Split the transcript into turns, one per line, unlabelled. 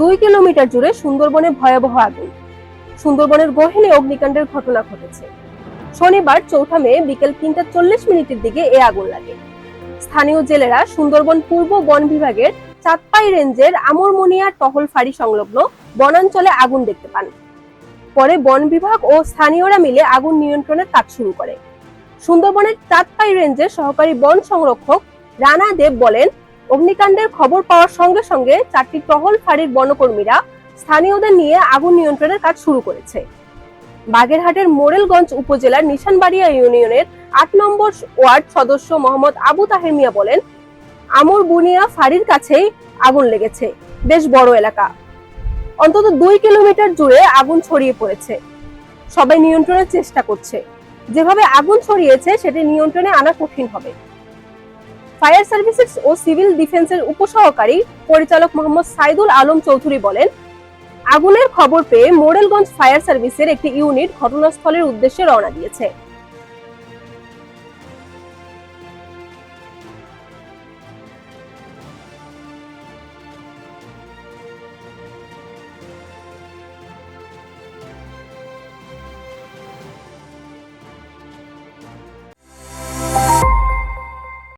দুই কিলোমিটার জুড়ে সুন্দরবনে ভয়াবহ আগুন। সুন্দরবনের গহীনে অগ্নিকাণ্ডের ঘটনা ঘটেছে। শনিবার চৌঠা মে বিকেল তিনটা চল্লিশ মিনিটের দিকে এ আগুন লাগে। স্থানীয় জেলেরা সুন্দরবন পূর্ব বন বিভাগের চাঁদপাই রেঞ্জের আমরমনিয়া টহল ফাঁড়ি সংলগ্ন বনাঞ্চলে আগুন দেখতে পান। পরে বন বিভাগ ও স্থানীয়রা মিলে আগুন নিয়ন্ত্রণের কাজ শুরু করে। সুন্দরবনের চাঁদপাই রেঞ্জের সহকারী বন সংরক্ষক রানা দেব বলেন অগ্নিকাণ্ডের খবর পাওয়ার সঙ্গে সঙ্গে চারটি টহল ফাঁড়ির বনকর্মীরা স্থানীয়দের নিয়ে আগুন নিয়ন্ত্রণের কাজ শুরু করেছে। বাগেরহাটের মোরেলগঞ্জ উপজেলার নিশানবাড়িয়া ইউনিয়নের আট নম্বর ওয়ার্ড সদস্য মোহাম্মদ আবু তাহের মিয়া বলেন, আমর বুনিয়া ফাঁড়ির কাছেই আগুন লেগেছে। বেশ বড় এলাকা। অন্তত দুই কিলোমিটার জুড়ে আগুন ছড়িয়ে পড়েছে। সবাই নিয়ন্ত্রণের চেষ্টা করছে। যেভাবে আগুন ছড়িয়েছে, সেটি নিয়ন্ত্রণে আনা কঠিন হবে। ফায়ার সার্ভিসেস ও সিভিল ডিফেন্সের উপসহকারী পরিচালক মোহাম্মদ সাইদুল আলম চৌধুরী বলেন, আগুনের খবর পেয়ে মোরেলগঞ্জ ফায়ার সার্ভিসের একটি ইউনিট ঘটনাস্থলের উদ্দেশ্যে রওনা দিয়েছে।